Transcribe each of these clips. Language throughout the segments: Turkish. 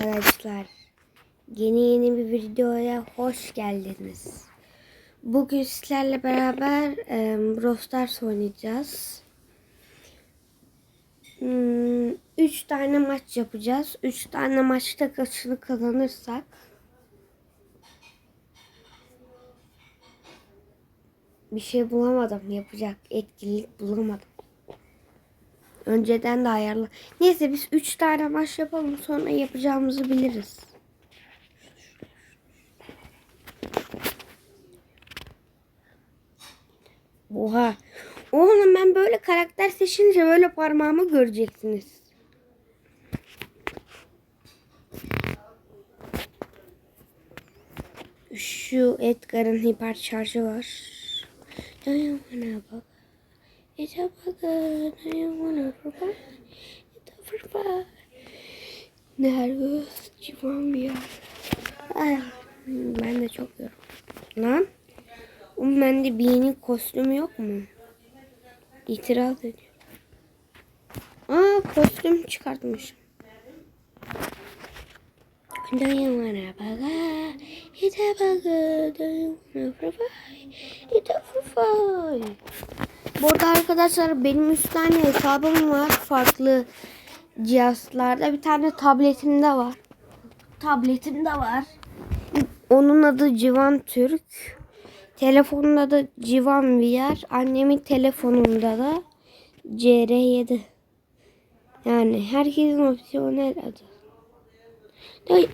arkadaşlar. Yeni yeni bir videoya hoş geldiniz. Bugün sizlerle beraber e, Brawl oynayacağız. 3 tane maç yapacağız. 3 tane maçta kaçını kazanırsak bir şey bulamadım yapacak etkinlik bulamadım. Önceden de ayarla. Neyse biz 3 tane maç yapalım sonra yapacağımızı biliriz. Oha. Oğlum ben böyle karakter seçince böyle parmağımı göreceksiniz. Şu Edgar'ın hiper şarjı var. Dayan bana bak. Ete bak. Dayan bana bak. Ete bak. Nerede? Civan bir yer. Ay, ben de çok yoruldum. Lan. Oğlum bende Bee'nin kostümü yok mu? İtiraz ediyor. Aa kostüm çıkartmışım. Dayan bana bak. Ete bak. Dayan bana bak. Ete bak. Bu arada arkadaşlar benim üç tane hesabım var. Farklı cihazlarda. Bir tane tabletimde var. Tabletimde var. Onun adı Civan Türk. Telefonun adı Civan VR. Annemin telefonunda da CR7. Yani herkesin opsiyonel adı.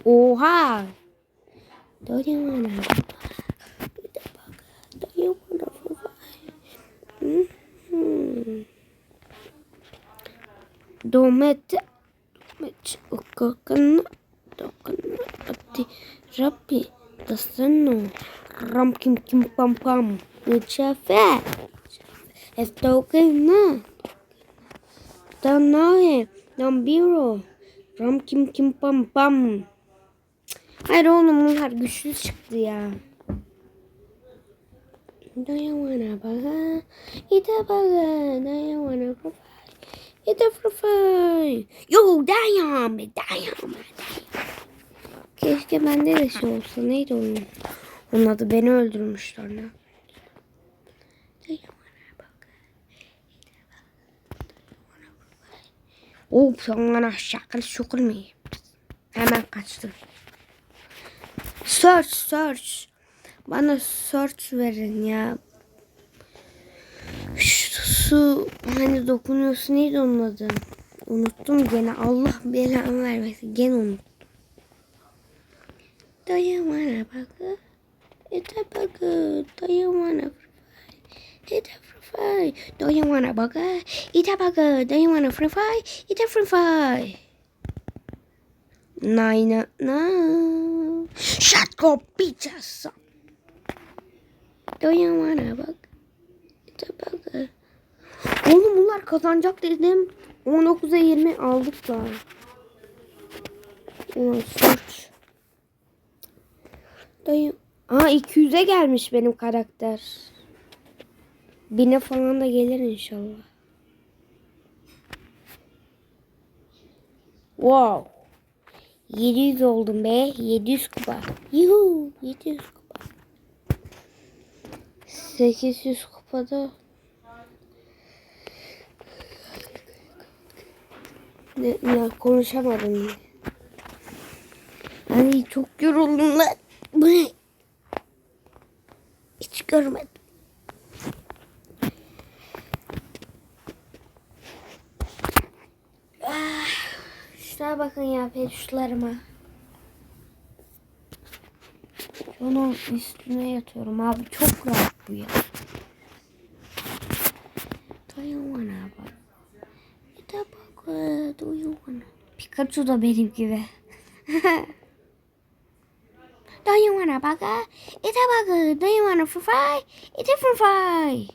Oha! Dayı bana bak. Bir de bak. Dayı bana bak. Hı hı. Domet Domet Ukakana Dokana Ati Rabbi Dasano Ram Kim Kim Pam Pam Uchafe Estokena Danae Nambiro Ram Kim Kim Pam Pam Hayır oğlum bunlar güçlü çıktı ya. Do you wanna bugger? Eat a bugger. Do you wanna provide? Eat a provide. Yo damn. Damn. Keşke bende de şey olsa. Neydi onun? Onun adı beni öldürmüşler ne? Do you wanna bugger? Eat a bugger. Do you wanna provide? Of sana şakal şukul mu? Hemen kaçtım. Search search. Bana search verin ya. Su hani dokunuyorsun neydi onun adı? Unuttum gene. Allah belamı vermesin. Gene unuttum. Dayamana bakı. Ete bakı. Dayamana Ete frifay. Dayamana bakı. Ete bakı. Dayamana frifay. Ete frifay. Nine. No. Shut up, bitches. Doyamana bak. İşte bak. Kazanacak dedim. 19'a 20 aldık da. Ulan search. Dayı. Aa 200'e gelmiş benim karakter. Bine falan da gelir inşallah. Wow. 700 oldum be. 700 kupa. Yuhu. 700 kupa. 800 kupada ne, ne konuşamadım. Hani çok yoruldum lan. Bu? Hiç görmedim. Ah, şuna bakın ya peluşlarıma. Onun üstüne yatıyorum abi. Çok rahat bu ya. Do you wanna bak? Do you wanna? Pikachu da benim gibi. Do you wanna bak? İte bak. Do you wanna fry? İte fry.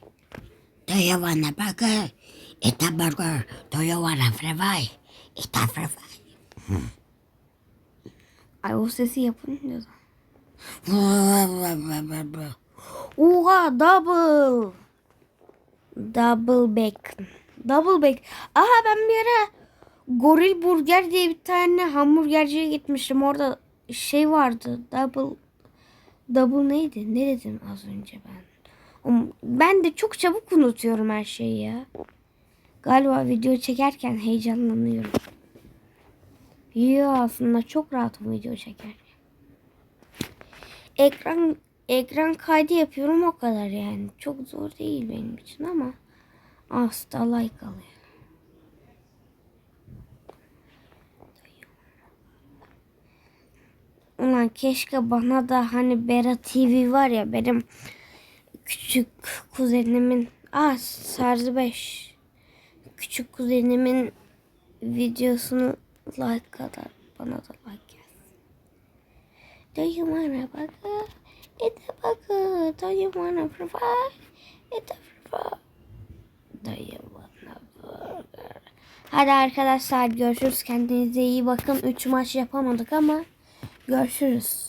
Do you wanna burger? Eat a burger. Do you wanna fry? Eat a fry. Ay o sesi yapın diyordu. Oha double. Double back. Double back. Aha ben bir ara Goril Burger diye bir tane hamburgerciye gitmiştim. Orada şey vardı. Double double neydi? Ne dedim az önce ben? O- Ben de çok çabuk unutuyorum her şeyi ya. Galiba video çekerken heyecanlanıyorum. Yo aslında çok rahatım video çekerken. Ekran ekran kaydı yapıyorum o kadar yani. Çok zor değil benim için ama hasta like alıyor. Ulan keşke bana da hani Bera TV var ya benim küçük kuzenimin ah Sarı 5 küçük kuzenimin videosunu like kadar bana da like gelsin. Do you wanna burger? Eat a burger. Do you wanna provide? Eat a provide. Do you wanna burger? Hadi arkadaşlar görüşürüz. Kendinize iyi bakın. 3 maç yapamadık ama görüşürüz.